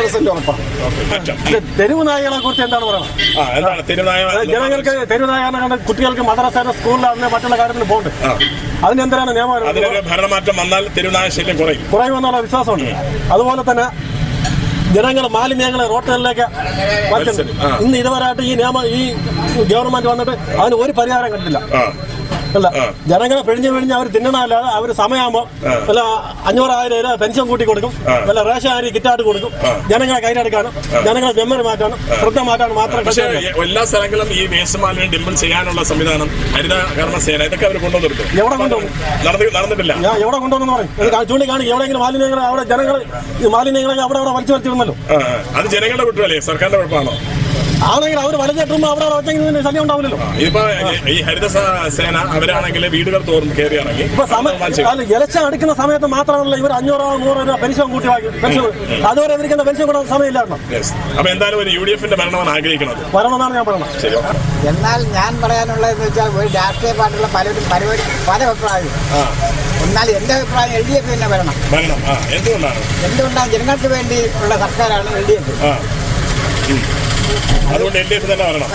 ഇത് കുറിച്ച് എന്താണ് പറയുന്നത് ജനങ്ങൾക്ക് തെരുവ് നായകളെ കണ്ട് കുട്ടികൾക്ക് മദ്രസ സ്കൂളിലാണ് മറ്റുള്ള കാര്യത്തിന് പോകുന്നത്. അതിനെന്തിനാണ് നിയമം അതിനൊരു ഭരണമാറ്റം വന്നാൽ തിരുനായ ശല്യം കുറയും. കുറയുമെന്നുള്ള വിശ്വാസമുണ്ട്. അതുപോലെ തന്നെ ജനങ്ങൾ മാലിന്യങ്ങൾ റോഡുകളിലേക്ക് ആ. ഇന്ന് ഇതുവരെയായിട്ട് ഈ നിയമം ഈ ഗവൺമെന്റ് വന്നിട്ട് അതിന് ഒരു പരിഹാരം കണ്ടില്ല അല്ല ജനങ്ങളെ പിഴിഞ്ഞ് പിഴിഞ്ഞ് അവർ തിന്നണമല്ലാതെ അവർ സമയമാകുമ്പോൾ വല്ല അഞ്ഞൂറായിരം രൂപ പെൻഷൻ കൂട്ടി കൊടുക്കും. വല്ല റേഷൻ അരി കിറ്റായിട്ട് കൊടുക്കും. ജനങ്ങളെ കയ്യിലെടുക്കാനും ജനങ്ങളെ മെമ്മറി മാറ്റാനും ശ്രദ്ധ മാറ്റാനും മാത്രം എല്ലാ സ്ഥലങ്ങളും ഈ വേസ്റ്റ് മാലിന്യം ഡിമ്പിൾ ചെയ്യാനുള്ള സംവിധാനം ഹരിത കർമ്മസേന ഇതൊക്കെ അവർ കൊണ്ടുവന്നിട്ടുണ്ട്. എവിടെ കൊണ്ടുവന്നു? നടന്നിട്ടില്ല. ഞാൻ എവിടെ കൊണ്ടുവന്നു പറയും? ചൂണ്ടിക്കാണെങ്കിൽ ചൂണ്ടിക്കാണിക്കും എവിടെയെങ്കിലും മാലിന്യങ്ങൾ അവിടെ ജനങ്ങൾ മാലിന്യങ്ങളെ അവിടെ അവിടെ വലിച്ചു വലിച്ചിരുന്നല്ലോ. അത് ജനങ്ങളുടെ കുറ്റമല്ലേ? സർക്കാരിന്റെ കുഴപ്പമാണോ? ആണെങ്കിൽ അവർ വലിച്ചിട്ടുമ്പോൾ അവിടെ അവിടെ വെച്ചെങ്കിൽ ശല്യം ഉണ്ടാവില്ലല്ലോ. ഇതിപ്പോ ഈ ഹരിത സേന അവരാണെങ്കിൽ വീടുകൾ തോറും കയറി ഇറങ്ങി ഇപ്പൊ സമയം അല്ല ഇലക്ഷൻ അടിക്കുന്ന സമയത്ത് മാത്രമല്ല ഇവർ അഞ്ഞൂറോ നൂറോ രൂപ പെൻഷൻ കൂട്ടി വാങ്ങി പെൻഷൻ അതുവരെ ഇവരിക്കുന്ന പെൻഷൻ കൂടാൻ സമയമില്ലായിരുന്നു. അപ്പൊ എന്തായാലും ഒരു യു ഡി എഫിന്റെ ഭരണമാണ് ആഗ്രഹിക്കുന്നത്. വരണമെന്നാണ് ഞാൻ പറയുന്നത് എന്നാൽ ഞാൻ പറയാനുള്ളതെന്ന് വെച്ചാൽ ഒരു രാഷ്ട്രീയ പാർട്ടിയുള്ള പലരും പരിപാടി പല അഭിപ്രായവും. ആ. എന്നാൽ എന്റെ അഭിപ്രായം എൽ ഡി എഫ് തന്നെ വരണം. എന്തുകൊണ്ടാണ്? എന്തുകൊണ്ടാണ് ജനങ്ങൾക്ക് വേണ്ടി ഉള്ള സർക്കാരാണ് എൽ ഡി എഫ്. അതുകൊണ്ട് എൽ ഡി എഫ് തന്നെ വരണം.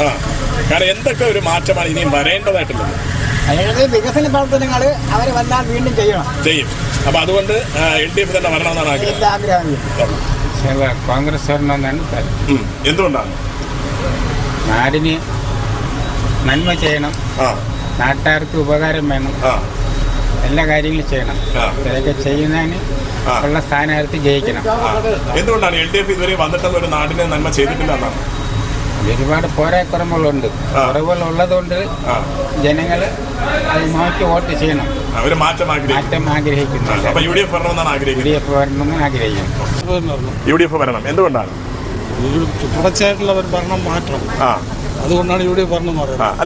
ആ. കാരണം എന്തൊക്കെ ഒരു മാറ്റമാണ് ഇനിയും വരേണ്ടതായിട്ടുള്ളത്? അതായത് വികസന പ്രവർത്തനങ്ങൾ അവർ വന്നാൽ വീണ്ടും ചെയ്യണം. ചെയ്യും. അപ്പൊ അതുകൊണ്ട് എൽ ഡി എഫ് തന്നെ വരണമെന്നാണ് ആഗ്രഹം. കോൺഗ്രസ് വരണമെന്നാണ്. എന്തുകൊണ്ടാണ്? നാടിന് നന്മ ചെയ്യണം. ആ. നാട്ടുകാർക്ക് ഉപകാരം വേണം. എല്ലാ കാര്യങ്ങളും ചെയ്യണം. ഇതൊക്കെ ചെയ്യുന്നതിന്. ഉള്ള സ്ഥാനാർത്ഥി ജയിക്കണം. എന്തുകൊണ്ടാണ് എൽ ഡി എഫ് ഇതുവരെ വന്നിട്ടുള്ള ഒരു നാടിനെ നന്മ ചെയ്തിട്ടില്ല എന്നാണ്? ഒരുപാട് പോരാക്കുറവുകളുണ്ട് ആ. കുറവുകളുള്ളതുകൊണ്ട് ആ. ജനങ്ങൾ അത് നോക്കി വോട്ട് ചെയ്യണം. അവർ മാറ്റം ആഗ്രഹിക്കും മാറ്റം ആഗ്രഹിക്കുന്നില്ല അപ്പൊ യു ഡി എഫ് വരണമെന്ന് ആഗ്രഹിക്കുന്നു. യു ഡി എഫ് വരണം. എന്തുകൊണ്ടാണ്? തുടർച്ചയായിട്ടുള്ള ഒരു ഭരണം മാറ്റണം. അതുകൊണ്ടാണ് യു ഡി എഫ് ഭരണം ആ